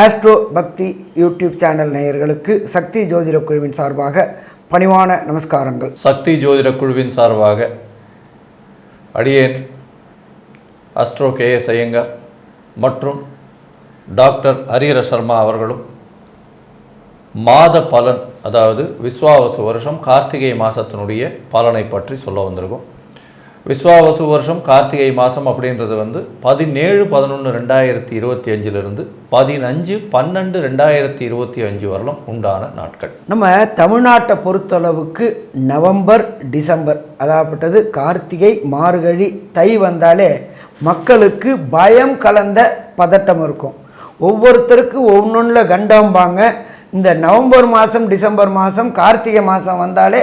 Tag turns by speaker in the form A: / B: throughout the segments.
A: Astro பக்தி YouTube channel நேயர்களுக்கு சக்தி ஜோதிட குழுவின் சார்பாக பணிவான நமஸ்காரங்கள்.
B: சக்தி ஜோதிட குழுவின் சார்பாக அடியேன் அஸ்ட்ரோ கே எஸ் ஐயங்கர் மற்றும் டாக்டர் ஹரிஹர சர்மா அவர்களும் மாத பலன் அதாவது விஸ்வாவசு வருஷம் கார்த்திகை மாதத்தினுடைய பலனை பற்றி சொல்ல வந்திருக்கோம். விஸ்வாவசு வருஷம் கார்த்திகை மாதம் அப்படின்றது வந்து பதினேழு பதினொன்று ரெண்டாயிரத்தி இருபத்தி அஞ்சிலிருந்து பதினஞ்சு பன்னெண்டு ரெண்டாயிரத்தி இருபத்தி அஞ்சு வரலும் உண்டான நாட்கள்.
A: நம்ம தமிழ்நாட்டை பொறுத்தளவுக்கு நவம்பர் டிசம்பர் அதாகப்பட்டது கார்த்திகை மார்கழி தை வந்தாலே மக்களுக்கு பயம் கலந்த பதட்டம் இருக்கும். ஒவ்வொருத்தருக்கு ஒவ்வொன்றில் கண்டம்பாங்க இந்த நவம்பர் மாதம் டிசம்பர் மாதம் கார்த்திகை மாதம் வந்தாலே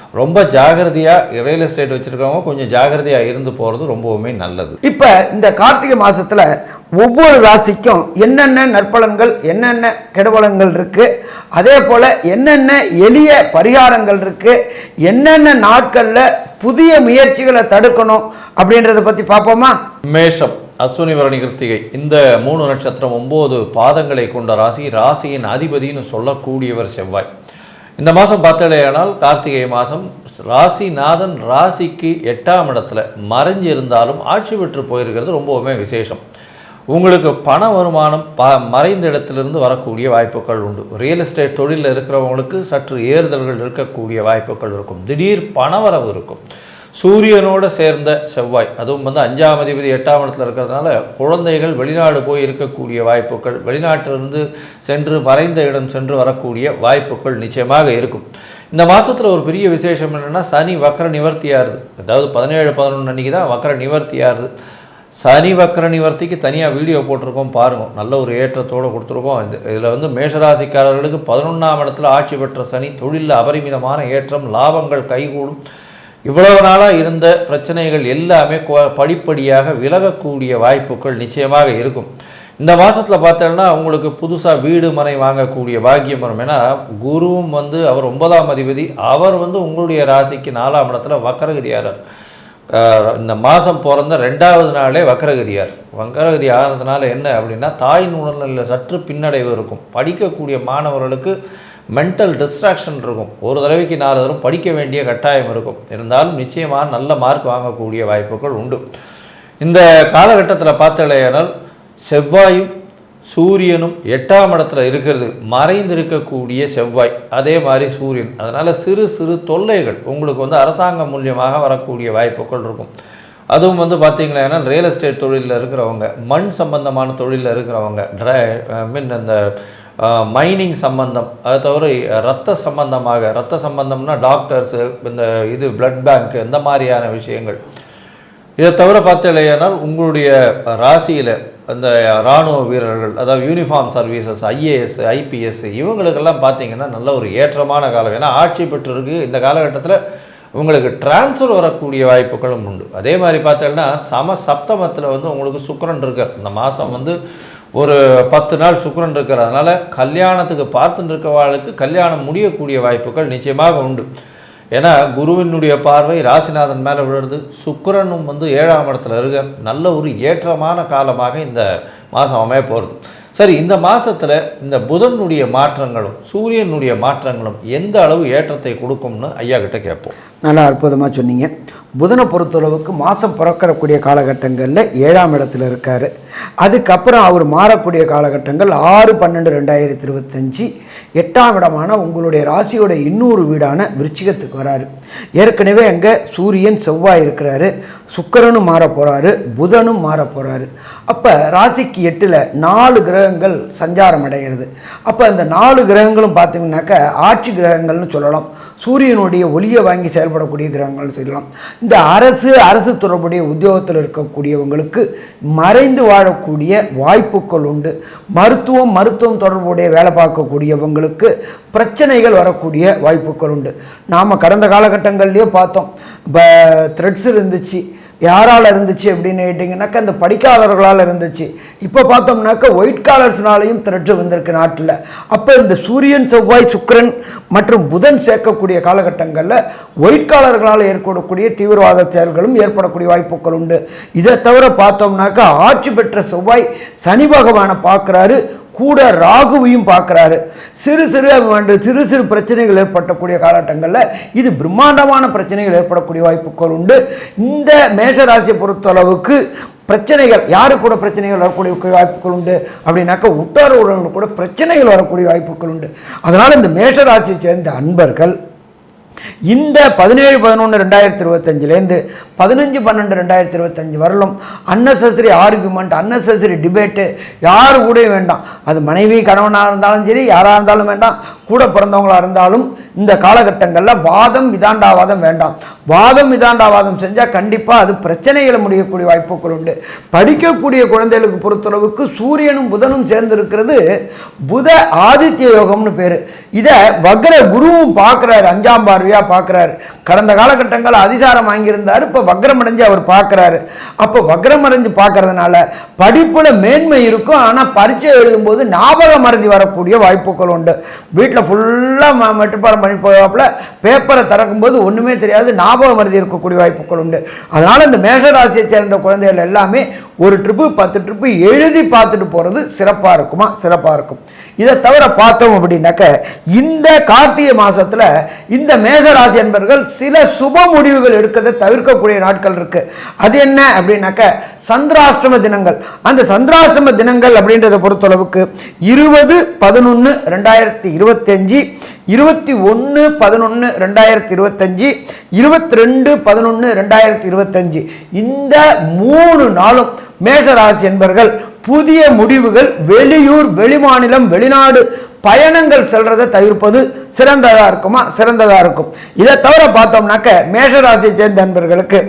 B: ரொம்ப ஜாகிரதையாக ரியல் எஸ்டேட் வச்சுருக்கவங்க கொஞ்சம் ஜாகிரதையாக இருந்து போகிறது ரொம்பவுமே நல்லது.
A: இப்போ இந்த கார்த்திகை மாதத்தில் ஒவ்வொரு ராசிக்கும் என்னென்ன நற்பலன்கள் என்னென்ன கெடுபலன்கள் இருக்குது அதே போல் என்னென்ன எளிய பரிகாரங்கள் இருக்குது என்னென்ன நாட்களில் புதிய முயற்சிகளை தடுக்கணும் அப்படின்றத பற்றி பார்ப்போமா?
B: மேஷம் அஸ்வினி பரணி கிருத்திகை. இந்த மூணு நட்சத்திரம் ஒம்பது பாதங்களை கொண்ட ராசி ராசியின் அதிபதின்னு சொல்லக்கூடியவர் செவ்வாய். இந்த மாதம் பார்த்தலையானால் கார்த்திகை மாதம் ராசிநாதன் ராசிக்கு எட்டாம் இடத்துல மறைஞ்சு இருந்தாலும் ஆட்சி பெற்று போயிருக்கிறது ரொம்பவுமே விசேஷம். உங்களுக்கு பண வருமானம் ப மறைந்த இடத்திலிருந்து வரக்கூடிய வாய்ப்புகள் உண்டு. ரியல் எஸ்டேட் தொழிலில் இருக்கிறவங்களுக்கு சற்று ஏறுதல்கள் இருக்கக்கூடிய வாய்ப்புகள் இருக்கும். திடீர் பணவரவு இருக்கும். சூரியனோடு சேர்ந்த செவ்வாய். அதுவும் வந்து அஞ்சாம் அதிபதி எட்டாம் இடத்துல இருக்கிறதுனால குழந்தைகள் வெளிநாடு போய் இருக்கக்கூடிய வாய்ப்புகள் வெளிநாட்டிலிருந்து சென்று மறைந்த இடம் சென்று வரக்கூடிய வாய்ப்புகள் நிச்சயமாக இருக்கும். இந்த மாதத்தில் ஒரு பெரிய விசேஷம் என்னென்னா சனி வக்கர நிவர்த்தியாருது. அதாவது பதினேழு பதினொன்று அன்றைக்கி தான் வக்கர நிவர்த்தியாருது. சனி வக்கர நிவர்த்திக்கு தனியாக வீடியோ போட்டிருக்கோம் பாருங்க. நல்ல ஒரு ஏற்றத்தோடு கொடுத்துருக்கோம். இந்த இதில் வந்து மேஷராசிக்காரர்களுக்கு பதினொன்றாம் இடத்துல ஆட்சி பெற்ற சனி தொழிலில் அபரிமிதமான ஏற்றம் லாபங்கள் கைகூடும். இவ்வளவு நாளாக இருந்த பிரச்சனைகள் எல்லாமே படிப்படியாக விலகக்கூடிய வாய்ப்புகள் நிச்சயமாக இருக்கும். இந்த மாதத்தில் பார்த்தோன்னா உங்களுக்கு புதுசாக வீடு மனை வாங்கக்கூடிய பாக்கியம் வரும். ஏன்னா குருவும் வந்து அவர் ஒன்பதாம் அதிபதி. அவர் வந்து உங்களுடைய ராசிக்கு நாலாம் இடத்துல வக்கரகதியாரர். இந்த மாதம் பிறந்த ரெண்டாவது நாளே வக்கரகதியார். வக்கரகதி ஆகிறதுனால என்ன அப்படின்னா தாயின் உடல்நிலையில் சற்று பின்னடைவு இருக்கும். படிக்கக்கூடிய மாணவர்களுக்கு மென்டல் டிஸ்ட்ராக்ஷன் இருக்கும். ஒரு தடவைக்கு நாலு தடவை படிக்க வேண்டிய கட்டாயம் இருக்கும். இருந்தாலும் நிச்சயமாக நல்ல மார்க் வாங்கக்கூடிய வாய்ப்புகள் உண்டு. இந்த காலகட்டத்தில் பார்த்தலையானால் செவ்வாயும் சூரியனும் எட்டாம் இடத்துல இருக்கிறது. மறைந்திருக்கக்கூடிய செவ்வாய். அதே மாதிரி சூரியன். அதனால் சிறு சிறு தொல்லைகள் உங்களுக்கு வந்து அரசாங்கம் மூலியமாக வரக்கூடிய வாய்ப்புகள் இருக்கும். அதுவும் வந்து பார்த்தீங்கன்னா ரியல் எஸ்டேட் தொழிலில் இருக்கிறவங்க மண் சம்பந்தமான தொழிலில் இருக்கிறவங்க ட்ரை மீன் அந்த மைனிங் சம்பந்தம். அதை தவிர ரத்த சம்பந்தமாக ரத்த சம்பந்தம்னா டாக்டர்ஸு இந்த இது பிளட் பேங்க் இந்த மாதிரியான விஷயங்கள். இதை தவிர பார்த்தீங்கன்னா உங்களுடைய ராசியில் அந்த இராணுவ வீரர்கள் அதாவது யூனிஃபார்ம் சர்வீசஸ் ஐஏஎஸ் ஐபிஎஸ் இவங்களுக்கெல்லாம் பார்த்தீங்கன்னா நல்ல ஒரு ஏற்றமான காலம். ஏன்னா ஆட்சி பெற்றிருக்கு. இந்த காலகட்டத்தில் உங்களுக்கு டிரான்ஸ்ஃபர் வரக்கூடிய வாய்ப்புகளும் உண்டு. அதே மாதிரி பார்த்தீங்கன்னா சம சப்தமத்தில் வந்து உங்களுக்கு சுக்கரன் இருக்கார். இந்த மாதம் வந்து ஒரு பத்து நாள் சுக்கரன் இருக்கிறதுனால கல்யாணத்துக்கு பார்த்துட்டு இருக்கவாளுக்கு கல்யாணம் முடியக்கூடிய வாய்ப்புகள் நிச்சயமாக உண்டு. ஏன்னா குருவினுடைய பார்வை ராசிநாதன் மேலே விழுறது. சுக்கரனும் வந்து ஏழாம் இடத்துல இருக்க நல்ல ஒரு ஏற்றமான காலமாக இந்த மாதம் அமைய போகிறது சரி இந்த மாதத்தில் இந்த புதனுடைய மாற்றங்களும் சூரியனுடைய மாற்றங்களும் எந்த அளவு ஏற்றத்தை கொடுக்கும்னு ஐயா கிட்ட கேட்போம்.
A: நல்லா அற்புதமாக சொன்னீங்க. புதனை பொறுத்தளவுக்கு மாதம் பிறக்கக்கூடிய காலகட்டங்களில் ஏழாம் இடத்துல இருக்கார். அதுக்கப்புறம் அவர் மாறக்கூடிய காலகட்டங்கள் ஆறு பன்னெண்டு ரெண்டாயிரத்தி இருபத்தஞ்சி. எட்டாம் இடமான உங்களுடைய ராசியோட இன்னொரு வீடான விருச்சிகத்துக்கு வராரு. ஏற்கனவே அங்கே சூரியன் செவ்வாய் இருக்கிறாரு. சுக்கிரனும் மாற போகிறாரு புதனும் மாற போகிறாரு அப்போ ராசிக்கு எட்டில் நாலு கிரகங்கள் சஞ்சாரம் அடைகிறது. அப்போ அந்த நாலு கிரகங்களும் பார்த்தீங்கன்னாக்கா ஆட்சி கிரகங்கள்னு சொல்லலாம். சூரியனுடைய ஒளியை வாங்கி செயல்படக்கூடிய கிரகங்கள்னு சொல்லலாம். இந்த அரசு அரசு தொடர்புடைய உத்தியோகத்தில் இருக்கக்கூடியவங்களுக்கு மறைந்து வாழக்கூடிய வாய்ப்புகள் உண்டு. மருத்துவம் மருத்துவம் தொடர்புடைய வேலை பார்க்கக்கூடியவங்களுக்கு பிரச்சனைகள் வரக்கூடிய வாய்ப்புகள் உண்டு. நாம் கடந்த காலகட்டங்கள்லேயே பார்த்தோம். இப்போ த்ரெட்ஸ் இருந்துச்சு. யாரால் இருந்துச்சு அப்படின்னு கேட்டிங்கனாக்கா அந்த படிக்காதவர்களால் இருந்துச்சு. இப்போ பார்த்தோம்னாக்கா ஒயிட் காலர்ஸ்னாலையும் திரட்டு வந்திருக்கு நாட்டில். அப்போ இந்த சூரியன் செவ்வாய் சுக்கிரன் மற்றும் புதன் சேர்க்கக்கூடிய காலகட்டங்களில் ஒயிட் காலர்களால் ஏற்படக்கூடிய தீவிரவாத செயல்களும் ஏற்படக்கூடிய வாய்ப்புகள் உண்டு. இதை தவிர பார்த்தோம்னாக்கா ஆட்சி பெற்ற செவ்வாய் சனி பகவானை பார்க்குறாரு. கூட ராகுவையும் பார்க்குறாரு. சிறு சிறு வந்து சிறு சிறு பிரச்சனைகள் ஏற்படக்கூடிய காலகட்டங்களில் இது பிரம்மாண்டமான பிரச்சனைகள் ஏற்படக்கூடிய வாய்ப்புகள் உண்டு. இந்த மேஷராசியை பொறுத்தளவுக்கு பிரச்சனைகள் யாரு கூட பிரச்சனைகள் வரக்கூடிய வாய்ப்புகள் உண்டு? அப்படின்னாக்கா உற்றார் உறவினர் கூட பிரச்சனைகள் வரக்கூடிய வாய்ப்புகள் உண்டு. அதனால் இந்த மேஷராசியை சேர்ந்த அன்பர்கள் இந்த பதினேழு பதினொன்று ரெண்டாயிரத்தி இருபத்தஞ்சிலேருந்து பதினஞ்சு பன்னெண்டு ரெண்டாயிரத்தி இருபத்தஞ்சி வரலும் அன்னெசரி ஆர்குமெண்ட் அன்னெசரி டிபேட்டு யார் கூட வேண்டாம். அது மனைவி கணவனாக இருந்தாலும் சரி யாராக இருந்தாலும் வேண்டாம். கூட பிறந்தவங்களாக இருந்தாலும் இந்த காலகட்டங்களில் வாதம் விதாண்டாவாதம் வேண்டாம். வாதம் விதாண்டாவாதம் செஞ்சால் கண்டிப்பாக அது பிரச்சனைகளை முடியக்கூடிய வாய்ப்புகள் உண்டு. படிக்கக்கூடிய குழந்தைகளுக்கு பொறுத்தளவுக்கு சூரியனும் புதனும் சேர்ந்திருக்கிறது புத ஆதித்ய யோகம்னு பேர். இதை வக்ர குருவும் பார்க்குறாரு அஞ்சாம் பார்வையாக பார்க்குறாரு கடந்த காலகட்டங்கள் அதிசாரம் வாங்கியிருந்தார் இப்போ வக்ரமடைஞ்சு அவர் பார்க்குறாரு அப்போ வக்ரம் அடைஞ்சு பார்க்கறதுனால படிப்பில் மேன்மை இருக்கும் ஆனால் பரீட்சை எழுதும்போது ஞாபக மறதி வரக்கூடிய வாய்ப்புகள் உண்டு. வீட்டில் ஃபுல்லாக மட்டுப்பாடம் பண்ணி போவாப்பில். பேப்பரை திறக்கும்போது ஒன்றுமே தெரியாது. ஞாபகம் மருதி இருக்கக்கூடிய வாய்ப்புகள் உண்டு. அதனால் இந்த மேஷராசியை சேர்ந்த குழந்தைகள் எல்லாமே ஒரு ட்ரிப்பு பத்து ட்ரிப்பு எழுதி பார்த்துட்டு போகிறது சிறப்பாக இருக்குமா? சிறப்பாக இருக்கும். இதை தவிர பார்த்தோம் அப்படின்னாக்க இந்த கார்த்திகை மாதத்தில் இந்த மேசராசி என்பர்கள் சில சுப முடிவுகள் எடுக்கிறதை தவிர்க்கக்கூடிய நாட்கள் இருக்குது அது என்ன அப்படின்னாக்க சந்திராஷ்டம தினங்கள். அந்த சந்திராஷ்டம தினங்கள் அப்படின்றத பொறுத்தளவுக்கு இருபது பதினொன்று ரெண்டாயிரத்தி இருபத்தி இருபத்தஞ்சி இருபத்தி ஒன்று பதினொன்று ரெண்டாயிரத்தி இருபத்தஞ்சி இருபத்தி ரெண்டு பதினொன்று ரெண்டாயிரத்தி இருபத்தஞ்சி. இந்த மூணு நாளும் மேஷராசி என்பர்கள் புதிய முடிவுகள் வெளியூர் வெளிமாநிலம் வெளிநாடு பயணங்கள் செல்றதை தவிர்ப்பது சிறந்ததாக இருக்குமா? சிறந்ததாக இருக்கும். இதை தவிர பார்த்தோம்னாக்க மேஷராசியை சேர்ந்த நண்பர்களுக்கு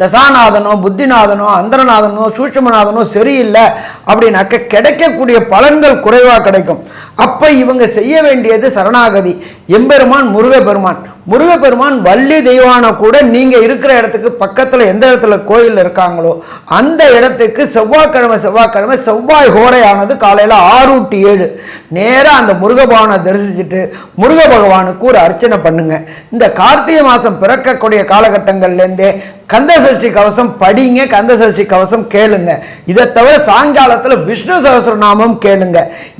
A: தசாநாதனோ புத்திநாதனோ அந்தரநாதனோ சூட்சமநாதனோ சரியில்லை அப்படின்னாக்க கிடைக்கக்கூடிய பலன்கள் குறைவாக கிடைக்கும். அப்போ இவங்க செய்ய வேண்டியது சரணாகதி. எம்பெருமான் முருகப்பெருமான். முருகப்பெருமான் வள்ளி தெய்வான கூட நீங்கள் இருக்கிற இடத்துக்கு பக்கத்தில் எந்த இடத்துல கோயில் இருக்காங்களோ அந்த இடத்துக்கு செவ்வாய்க்கிழமை செவ்வாய்க்கிழமை செவ்வாய் ஹோரையானது காலையில் ஆறு டு ஏழு. நேராக அந்த முருகபவனை தரிசிச்சுட்டு முருக பகவானுக்கு ஒரு அர்ச்சனை பண்ணுங்க. இந்த கார்த்திகை மாதம் பிறக்கக்கூடிய காலகட்டங்கள்லேருந்தே கந்த சஷ்டி கவசம் படிங்க கந்த சஷ்டி கவசம் கேளுங்க. இதை தவிர சாயங்காலத்தில் விஷ்ணு சகசரநாமம் கேளுங்க.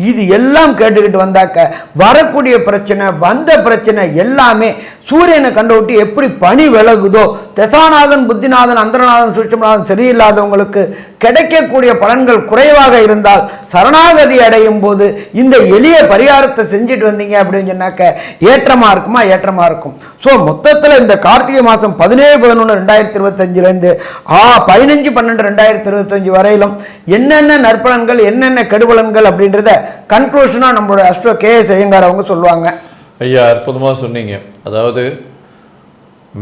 A: இது எல்லாம் கேட்டுக்கிட்டு வந்தாக்க வரக்கூடிய பிரச்சனை வந்த பிரச்சனை எல்லாமே சூரியனை கண்டுவிட்டு எப்படி பனி விலகுதோ தசாநாதன் புத்திநாதன் அந்தரநாதன் சூட்சமநாதன் சரியில்லாதவங்களுக்கு கிடைக்கக்கூடிய பலன்கள் குறைவாக இருந்தால் சரணாகதி அடையும் போது இந்த எளிய பரிகாரத்தை செஞ்சுட்டு வந்தீங்க அப்படின்னு சொன்னாக்க ஏற்றமாக இருக்குமா? ஏற்றமாக இருக்கும். ஸோ மொத்தத்தில் இந்த கார்த்திகை மாதம் பதினேழு பதினொன்று ரெண்டாயிரத்தி இருபத்தஞ்சிலேருந்து ஆ பதினஞ்சு பன்னெண்டு ரெண்டாயிரத்தி இருபத்தஞ்சு வரையிலும் என்னென்ன நற்பலன்கள் என்னென்ன கெடுபலன்கள் அப்படின்றத கன்க்ளூஷனாக நம்மளோட அஸ்ட்ரோ கே எஸ் ஐயங்கார் அவங்க சொல்லுவாங்க.
B: ஐயா அற்புதமாக சொன்னீங்க. அதாவது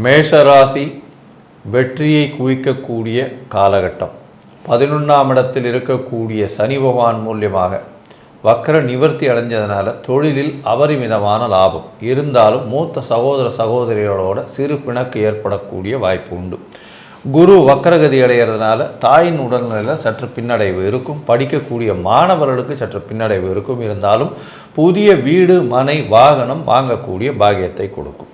B: மேஷராசி வெற்றியை குவிக்கக்கூடிய காலகட்டம். பதினொன்றாம் இடத்தில் இருக்கக்கூடிய சனி பகவான் மூலியமாக வக்கர நிவர்த்தி அடைஞ்சதுனால தொழிலில் அபரிமிதமான லாபம். இருந்தாலும் மூத்த சகோதர சகோதரிகளோட சிறு பிணக்கு ஏற்படக்கூடிய வாய்ப்பு உண்டு. குரு வக்கரகதி அடைகிறதுனால தாயின் உடல்நிலையில் சற்று பின்னடைவு இருக்கும். படிக்கக்கூடிய மாணவர்களுக்கு சற்று பின்னடைவு இருக்கும். இருந்தாலும் புதிய வீடு மனை வாகனம் வாங்கக்கூடிய பாக்கியத்தை கொடுக்கும்.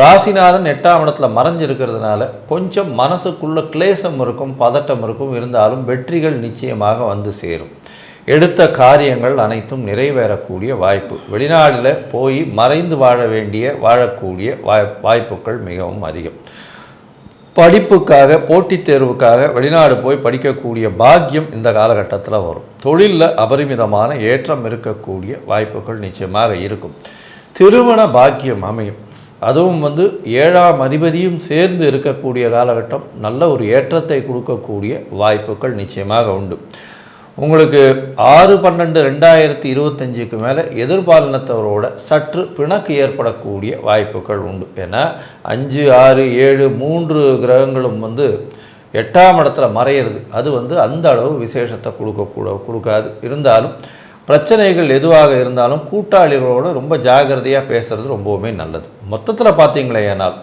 B: ராசிநாதன் எட்டாம் இடத்துல மறைஞ்சிருக்கிறதுனால கொஞ்சம் மனசுக்குள்ள கிளேசம் இருக்கும் பதட்டம் இருக்கும். இருந்தாலும் வெற்றிகள் நிச்சயமாக வந்து சேரும். எடுத்த காரியங்கள் அனைத்தும் நிறைவேறக்கூடிய வாய்ப்பு. வெளிநாட்டில் போய் மறைந்து வாழ வேண்டிய வாழக்கூடிய வாய் வாய்ப்புகள் மிகவும் அதிகம். படிப்புக்காக போட்டித் தேர்வுக்காக வெளிநாடு போய் படிக்கக்கூடிய பாக்கியம் இந்த காலகட்டத்தில் வரும். தொழிலில் அபரிமிதமான ஏற்றம் இருக்கக்கூடிய வாய்ப்புகள் நிச்சயமாக இருக்கும். திருமண பாக்கியம் அமையும். அதுவும் வந்து ஏழாம் அதிபதியும் சேர்ந்து இருக்கக்கூடிய காலகட்டம் நல்ல ஒரு ஏற்றத்தை கொடுக்கக்கூடிய வாய்ப்புகள் நிச்சயமாக உண்டு. உங்களுக்கு ஆறு பன்னெண்டு ரெண்டாயிரத்தி இருபத்தஞ்சுக்கு மேலே எதிர்பாலினத்தவரோட சற்று பிணக்கு ஏற்படக்கூடிய வாய்ப்புகள் உண்டு. ஏன்னா அஞ்சு ஆறு ஏழு மூன்று கிரகங்களும் வந்து எட்டாம் இடத்துல மறையிறது. அது வந்து அந்த அளவு விசேஷத்தை கொடுக்கக்கூட கொடுக்காது. இருந்தாலும் பிரச்சனைகள் எதுவாக இருந்தாலும் கூட்டாளிகளோடு ரொம்ப ஜாகிரதையாக பேசுகிறது ரொம்பவுமே நல்லது. மொத்தத்தில் பார்த்தீங்களே ஏன்னால்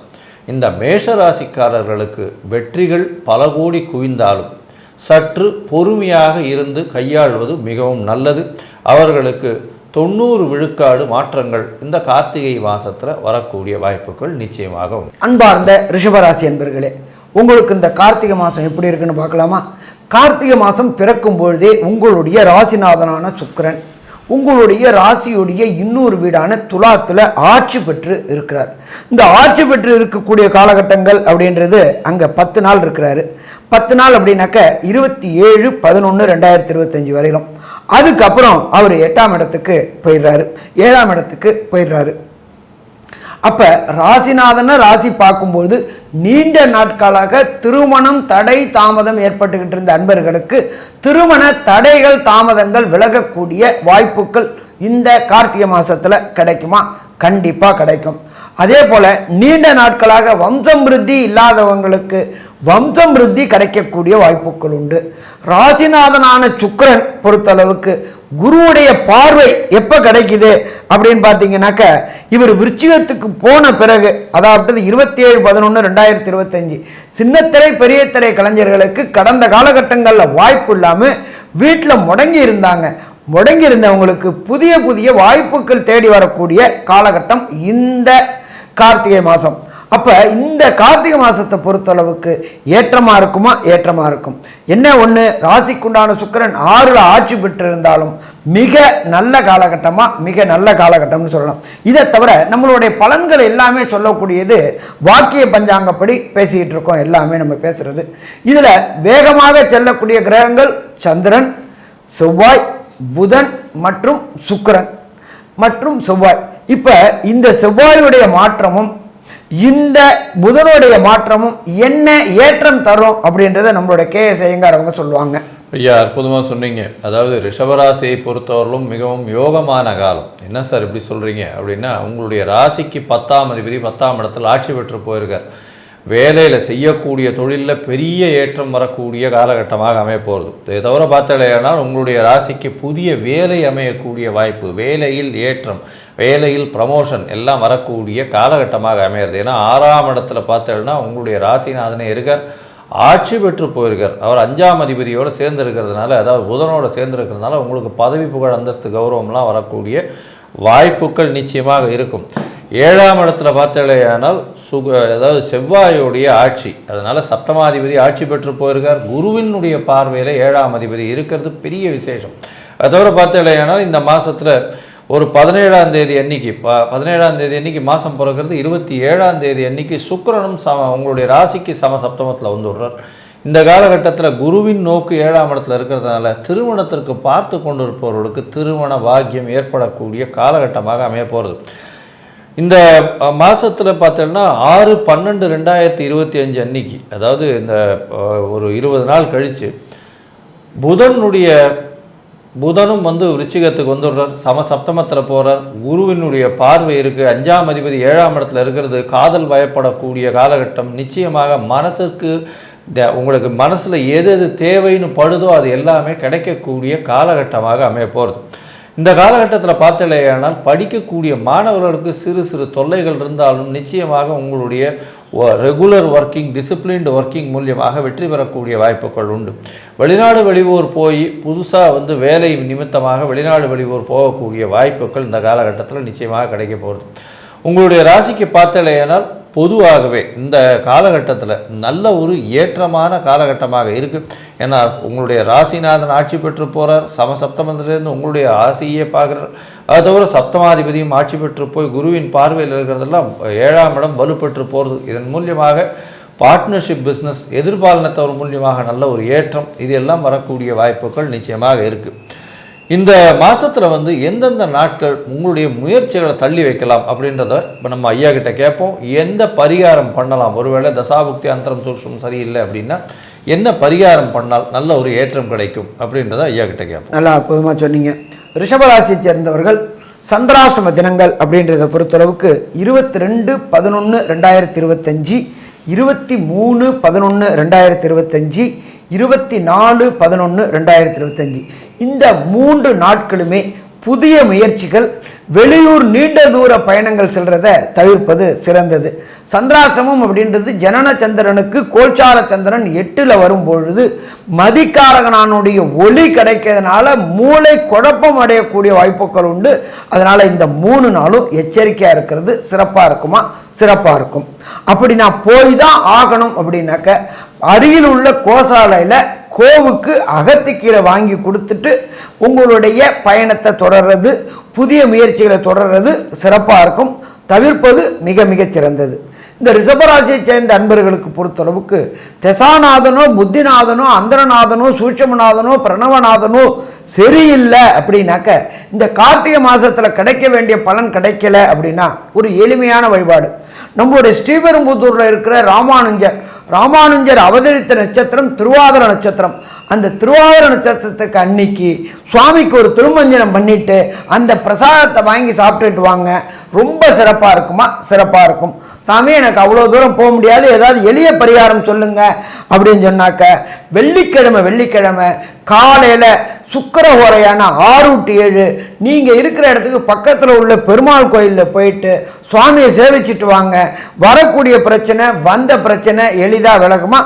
B: இந்த மேஷ ராசிக்காரர்களுக்கு வெற்றிகள் பல கோடி குவிந்தாலும் சற்று பொறுமையாக இருந்து கையாள்வது மிகவும் நல்லது. அவர்களுக்கு தொண்ணூறு விழுக்காடு மாற்றங்கள் இந்த கார்த்திகை மாசத்துல வரக்கூடிய வாய்ப்புகள் நிச்சயமாக
A: அன்பார்ந்த ரிஷபராசி என்பர்களே உங்களுக்கு இந்த கார்த்திகை மாதம் எப்படி இருக்குன்னு பார்க்கலாமா? கார்த்திகை மாதம் பிறக்கும் பொழுதே உங்களுடைய ராசிநாதனான சுக்கரன் உங்களுடைய ராசியுடைய இன்னொரு வீடான துலாத்தில் ஆட்சி பெற்று இருக்கிறார். இந்த ஆட்சி பெற்று இருக்கக்கூடிய காலகட்டங்கள் அப்படின்றது அங்கே பத்து நாள் இருக்கிறாரு. பத்து நாள் அப்படின்னாக்க இருபத்தி ஏழு பதினொன்று ரெண்டாயிரத்தி இருபத்தஞ்சி வரையிலும். அதுக்கப்புறம் அவர் எட்டாம் இடத்துக்கு போயிடுறாரு. ஏழாம் இடத்துக்கு போயிடுறாரு. அப்போ ராசிநாதனை ராசி பார்க்கும்போது நீண்ட நாட்களாக திருமணம் தடை தாமதம் ஏற்பட்டுக்கிட்டு இருந்த அன்பர்களுக்கு திருமண தடைகள் தாமதங்கள் விலகக்கூடிய வாய்ப்புகள் இந்த கார்த்திகை மாதத்தில் கிடைக்குமா? கண்டிப்பாக கிடைக்கும். அதே போல் நீண்ட நாட்களாக வம்சம் விருத்தி இல்லாதவங்களுக்கு வம்சம் விருத்தி கிடைக்கக்கூடிய வாய்ப்புகள் உண்டு. ராசிநாதனான சுக்கரன் பொறுத்தளவுக்கு குருவுடைய பார்வை எப்போ கிடைக்குது அப்படின்னு பார்த்தீங்கன்னாக்க இவர் விருச்சிகத்துக்கு போன பிறகு அதாவது இருபத்தி ஏழு பதினொன்று ரெண்டாயிரத்தி இருபத்தஞ்சி சின்னத்திரை பெரிய திரை கலைஞர்களுக்கு கடந்த காலகட்டங்களில் வாய்ப்பு இல்லாமல் வீட்டில் முடங்கி இருந்தாங்க. முடங்கி இருந்தவங்களுக்கு புதிய புதிய வாய்ப்புகள் தேடி வரக்கூடிய காலகட்டம் இந்த கார்த்திகை மாதம் அப்போ இந்த கார்த்திகை மாதத்தை பொறுத்தளவுக்கு ஏற்றமாக இருக்குமா? ஏற்றமாக இருக்கும். என்ன ஒன்று ராசிக்குண்டான சுக்கிரன் ஆறில் ஆட்சி பெற்றிருந்தாலும் மிக நல்ல காலகட்டமாக மிக நல்ல காலகட்டம்னு சொல்லலாம். இதை தவிர நம்மளுடைய பலன்கள் எல்லாமே சொல்லக்கூடியது வாக்கிய பஞ்சாங்கப்படி பேசிக்கிட்டு இருக்கோம். எல்லாமே நம்ம பேசுகிறது இதில் வேகமாக செல்லக்கூடிய கிரகங்கள் சந்திரன் செவ்வாய் புதன் மற்றும் சுக்கிரன். மற்றும் செவ்வாய். இப்போ இந்த செவ்வாயுடைய மாற்றமும் இந்த புதனுடைய மாற்றமும் என்ன ஏற்றம் தரும் அப்படின்றத நம்மளோட கே எஸ் ஐயங்கார் அவங்க சொல்லுவாங்க.
B: ஐயா அற்புதமாக சொன்னீங்க. அதாவது ரிஷபராசியை பொறுத்தவரையிலும் மிகவும் யோகமான காலம். என்ன சார் இப்படி சொல்கிறீங்க அப்படின்னா உங்களுடைய ராசிக்கு பத்தாம் அதிபதி பத்தாம் இடத்தில் ஆட்சி பெற்று போயிருக்கார். வேலையில் செய்யக்கூடிய தொழிலில் பெரிய ஏற்றம் வரக்கூடிய காலகட்டமாக அமையப்போகிறது இதை தவிர பார்த்தாலேனால் உங்களுடைய ராசிக்கு புதிய வேலை அமையக்கூடிய வாய்ப்பு வேலையில் ஏற்றம் வேலையில் ப்ரமோஷன் எல்லாம் வரக்கூடிய காலகட்டமாக அமையிறது. ஏன்னா ஆறாம் இடத்துல பார்த்தேன்னா உங்களுடைய ராசிநாதனே இருக்கார் ஆட்சி பெற்று போயிருக்கார். அவர் அஞ்சாம் அதிபதியோடு சேர்ந்துருக்கிறதுனால அதாவது புதனோடு சேர்ந்துருக்கிறதுனால உங்களுக்கு பதவி புகழ் அந்தஸ்து கௌரவம்லாம் வரக்கூடிய வாய்ப்புகள் நிச்சயமாக இருக்கும். ஏழாம் இடத்துல பார்த்தாலேயானால் சுக அதாவது செவ்வாயுடைய ஆட்சி அதனால் சப்தமாதிபதி ஆட்சி பெற்று போயிருக்கார். குருவினுடைய பார்வையில் ஏழாம் அதிபதி இருக்கிறது பெரிய விசேஷம். அதை தவிர பார்த்தாலேயானால் இந்த மாதத்தில் ஒரு பதினேழாம் தேதி அன்னைக்கு ப பதினேழாம் தேதி அன்னைக்கு மாதம் பிறக்கிறது இருபத்தி ஏழாம் தேதி அன்னைக்கு சுக்கிரனும் சம உங்களுடைய ராசிக்கு சம சப்தமத்தில் வந்து விடுறார் இந்த காலகட்டத்தில் குருவின் நோக்கு ஏழாம் இடத்துல இருக்கிறதுனால திருமணத்திற்கு பார்த்து கொண்டிருப்பவர்களுக்கு திருமண பாக்கியம் ஏற்படக்கூடிய காலகட்டமாக அமைய போகிறது இந்த மாதத்தில் பார்த்தோன்னா ஆறு பன்னெண்டு ரெண்டாயிரத்தி இருபத்தி அஞ்சு அன்னைக்கு அதாவது இந்த ஒரு இருபது நாள் கழித்து புதனுடைய புதனும் வந்து விருச்சிகத்துக்கு வந்துடுறார் சம சப்தமத்தில் போகிறார் குருவினுடைய பார்வை இருக்குது அஞ்சாம் அதிபதி ஏழாம் இடத்துல இருக்கிறது காதல் பயப்படக்கூடிய காலகட்டம் நிச்சயமாக மனசுக்கு உங்களுக்கு மனசில் எது எது தேவைன்னு படுதோ அது எல்லாமே கிடைக்கக்கூடிய காலகட்டமாக அமைய போகிறது இந்த காலகட்டத்தில் பார்த்தலையானால் படிக்கக்கூடிய மாணவர்களுக்கு சிறு சிறு தொல்லைகள் இருந்தாலும் நிச்சயமாக உங்களுடைய ரெகுலர் ஒர்க்கிங் டிசிப்ளின்டு ஒர்க்கிங் மூலியமாக வெற்றி பெறக்கூடிய வாய்ப்புகள் உண்டு. வெளிநாடு வெளியூர் போய் புதுசாக வந்து வேலை நிமித்தமாக வெளிநாடு வெளியூர் போகக்கூடிய வாய்ப்புகள் இந்த காலகட்டத்தில் நிச்சயமாக கிடைக்க போகிறது உங்களுடைய ராசிக்கு பார்த்தலையானால் பொதுவாகவே இந்த காலகட்டத்தில் நல்ல ஒரு ஏற்றமான காலகட்டமாக இருக்குது ஏன்னா உங்களுடைய ராசிநாதன் ஆட்சி பெற்று போகிறார் சமசப்தமத்திலேருந்து உங்களுடைய ஆசையே பார்க்குறார். அது தவிர சப்தமாதிபதியும் ஆட்சி பெற்று போய் குருவின் பார்வையில் இருக்கிறதெல்லாம் ஏழாம் இடம் வலுப்பெற்று போகிறது இதன் மூலியமாக பார்ட்னர்ஷிப் பிஸ்னஸ் எதிர்பாலனத்தவர் மூலியமாக நல்ல ஒரு ஏற்றம் இது எல்லாம் வரக்கூடிய வாய்ப்புகள் நிச்சயமாக இருக்குது இந்த மாதத்தில் வந்து எந்தெந்த நாட்கள் உங்களுடைய முயற்சிகளை தள்ளி வைக்கலாம் அப்படின்றத இப்போ நம்ம ஐயா கிட்ட கேட்போம். எந்த பரிகாரம் பண்ணலாம்? ஒருவேளை தசாபுக்தி அந்தரம் சூக்ஷம் சரியில்லை அப்படின்னா என்ன பரிகாரம் பண்ணால் நல்ல ஒரு ஏற்றம் கிடைக்கும் அப்படின்றத ஐயா கிட்ட கேட்போம்.
A: நல்லா அற்புதமாக சொன்னீங்க. ரிஷபராசியை சேர்ந்தவர்கள் சந்திராஷ்டம தினங்கள் அப்படின்றத பொறுத்தளவுக்கு இருபத்தி ரெண்டு பதினொன்று ரெண்டாயிரத்தி இருபத்தஞ்சி இருபத்தி மூணு பதினொன்று ரெண்டாயிரத்தி இருபத்தஞ்சி இருபத்தி நாலு பதினொன்று ரெண்டாயிரத்தி இருபத்தஞ்சி இந்த மூன்று நாட்களுமே புதிய முயற்சிகள் வெளியூர் நீண்ட தூர பயணங்கள் செல்றத தவிர்ப்பது சிறந்தது. சந்திராசிரமம் அப்படின்றது ஜனன சந்திரனுக்கு கோல்சார சந்திரன் எட்டில் வரும் பொழுது மதிக்காரகனானுடைய ஒளி கிடைக்கிறதுனால மூளை குழப்பம் அடையக்கூடிய வாய்ப்புகள் உண்டு. அதனால் இந்த மூணு நாளும் எச்சரிக்கையாக இருக்கிறது சிறப்பாக இருக்குமா? சிறப்பாக இருக்கும். அப்படி நான் போய் தான் ஆகணும் அப்படின்னாக்க அருகில் உள்ள கோசாலையில் கோவுக்கு அகத்திக்கீரை வாங்கி கொடுத்துட்டு உங்களுடைய பயணத்தை தொடர்றது புதிய முயற்சிகளை தொடர்றது சிறப்பாக இருக்கும். தவிர்ப்பது மிக மிகச் சிறந்தது. இந்த ரிஷபராசியை சேர்ந்த அன்பர்களுக்கு பொறுத்தளவுக்கு தெசாநாதனோ புத்திநாதனோ அந்தரநாதனோ சூட்சமநாதனோ பிரணவநாதனோ சரியில்லை அப்படின்னாக்க இந்த கார்த்திகை மாதத்தில் கிடைக்க வேண்டிய பலன் கிடைக்கல அப்படின்னா ஒரு எளிமையான வழிபாடு. நம்மளுடைய ஸ்ரீபெரும்புதூரில் இருக்கிற ராமானுஜர். ராமானுஜர் அவதரித்த நட்சத்திரம் திருவாதிர நட்சத்திரம். அந்த திருவாதிர நட்சத்திரத்துக்கு அன்னைக்கு சுவாமிக்கு ஒரு திருமஞ்சனம் பண்ணிட்டு அந்த பிரசாதத்தை வாங்கி சாப்பிட்டுட்டு வாங்க. ரொம்ப சிறப்பாக இருக்குமா? சிறப்பாக இருக்கும். சாமி எனக்கு அவ்வளோ தூரம் போக முடியாது. ஏதாவது எளிய பரிகாரம் சொல்லுங்க அப்படின்னு சொன்னாக்க வெள்ளிக்கிழமை வெள்ளிக்கிழமை காலையில் சுக்கரஹோரையான ஆறு டு ஏழு நீங்கள் இருக்கிற இடத்துக்கு பக்கத்தில் உள்ள பெருமாள் கோயிலில் போயிட்டு சுவாமியை சேவிச்சிட்டு வாங்க. வரக்கூடிய பிரச்சனை வந்த பிரச்சனை எளிதாக விளக்குமா?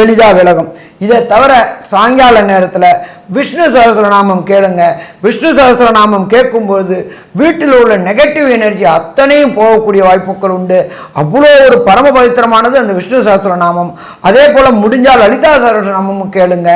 A: எளிதாக விலகும். இதை தவிர சாயங்கால நேரத்தில் விஷ்ணு சகஸ்ரநாமம் கேளுங்க. விஷ்ணு சகஸ்ரநாமம் கேட்கும்பொழுது வீட்டில் உள்ள நெகட்டிவ் எனர்ஜி அத்தனையும் போகக்கூடிய வாய்ப்புகள் உண்டு. அவ்வளோ ஒரு பரம பவித்திரமானது அந்த விஷ்ணு சகஸ்ரநாமம் அதே போல் முடிஞ்சால் லலிதா சகஸ்ரநாமமும் கேளுங்க.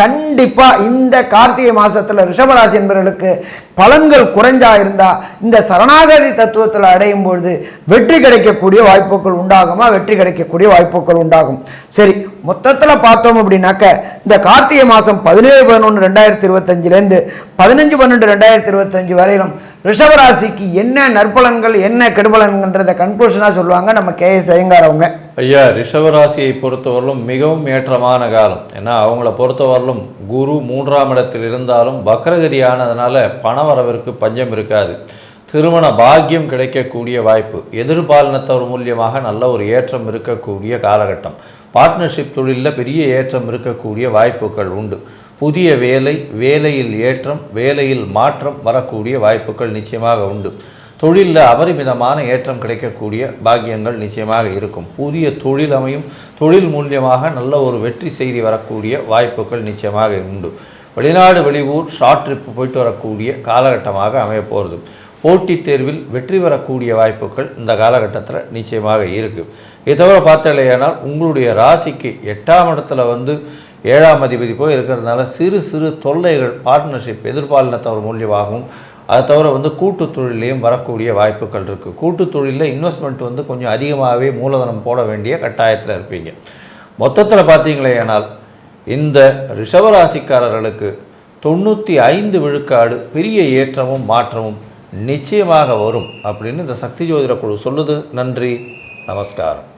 A: கண்டிப்பாக இந்த கார்த்திகை மாதத்தில் ரிஷபராசி என்பவர்களுக்கு பலன்கள் குறைஞ்சா இருந்தால் இந்த சரணாகதி தத்துவத்தில் அடையும் பொழுது வெற்றி கிடைக்கக்கூடிய வாய்ப்புகள் உண்டாகுமா? வெற்றி கிடைக்கக்கூடிய வாய்ப்புகள் உண்டாகும். சரி மொத்தத்தில் பார்த்தோம் அப்படின்னாக்க இந்த கார்த்திகை மாதம் பதினேழு பதினொன்று ரெண்டாயிரத்தி இருபத்தஞ்சிலேருந்து பதினஞ்சு பன்னெண்டு ரெண்டாயிரத்தி இருபத்தஞ்சு வரையிலும் ரிஷபராசிக்கு என்ன நற்பலன்கள் என்ன கெடுபலன்கன்றதை கன்க்ளூஷனாக சொல்லுவாங்க நம்ம கே எஸ் ஐயங்கார் அவங்க
B: ஐயா ரிஷபராசியை பொறுத்தவரையிலும் மிகவும் ஏற்றமான காலம். ஏன்னா அவங்கள பொறுத்தவரையிலும் குரு மூன்றாம் இடத்தில் இருந்தாலும் வக்ரகதியானதுனால பணவரவிற்கு பஞ்சம் இருக்காது. திருமண பாக்கியம் கிடைக்கக்கூடிய வாய்ப்பு எதிர்பாலினத்தவர் மூலியமாக நல்ல ஒரு ஏற்றம் இருக்கக்கூடிய காலகட்டம். பார்ட்னர்ஷிப் தொழிலில் பெரிய ஏற்றம் இருக்கக்கூடிய வாய்ப்புகள் உண்டு. புதிய வேலை வேலையில் ஏற்றம் வேலையில் மாற்றம் வரக்கூடிய வாய்ப்புகள் நிச்சயமாக உண்டு. தொழிலில் அபரிமிதமான ஏற்றம் கிடைக்கக்கூடிய பாக்கியங்கள் நிச்சயமாக இருக்கும். புதிய தொழில் அமையும். தொழில் மூலியமாக நல்ல ஒரு வெற்றி செய்தி வரக்கூடிய வாய்ப்புகள் நிச்சயமாக உண்டு. வெளிநாடு வெளியூர் ஷார்ட் ட்ரிப் போயிட்டு வரக்கூடிய காலகட்டமாக அமைய போகிறது போட்டித் தேர்வில் வெற்றி பெறக்கூடிய வாய்ப்புகள் இந்த காலகட்டத்தில் நிச்சயமாக இருக்குது இதை தவிர பார்த்தாலேயானால் உங்களுடைய ராசிக்கு எட்டாம் இடத்துல வந்து ஏழாம் அதிபதி போய் இருக்கிறதுனால சிறு சிறு தொல்லைகள் பார்ட்னர்ஷிப் எதிர்பாலினத்தவர் மூலியமாகவும் அதை தவிர வந்து கூட்டு தொழிலையும் வரக்கூடிய வாய்ப்புகள் இருக்குது கூட்டு தொழிலில் இன்வெஸ்ட்மெண்ட் வந்து கொஞ்சம் அதிகமாகவே மூலதனம் போட வேண்டிய கட்டாயத்தில் இருப்பீங்க. மொத்தத்தில் பார்த்தீங்களே ஆனால் இந்த ரிஷபராசிக்காரர்களுக்கு தொண்ணூற்றி ஐந்து விழுக்காடு பெரிய ஏற்றமும் மாற்றமும் நிச்சயமாக வரும் அப்படின்னு இந்த சக்தி ஜோதிட குழு சொல்லுது. நன்றி. நமஸ்காரம்.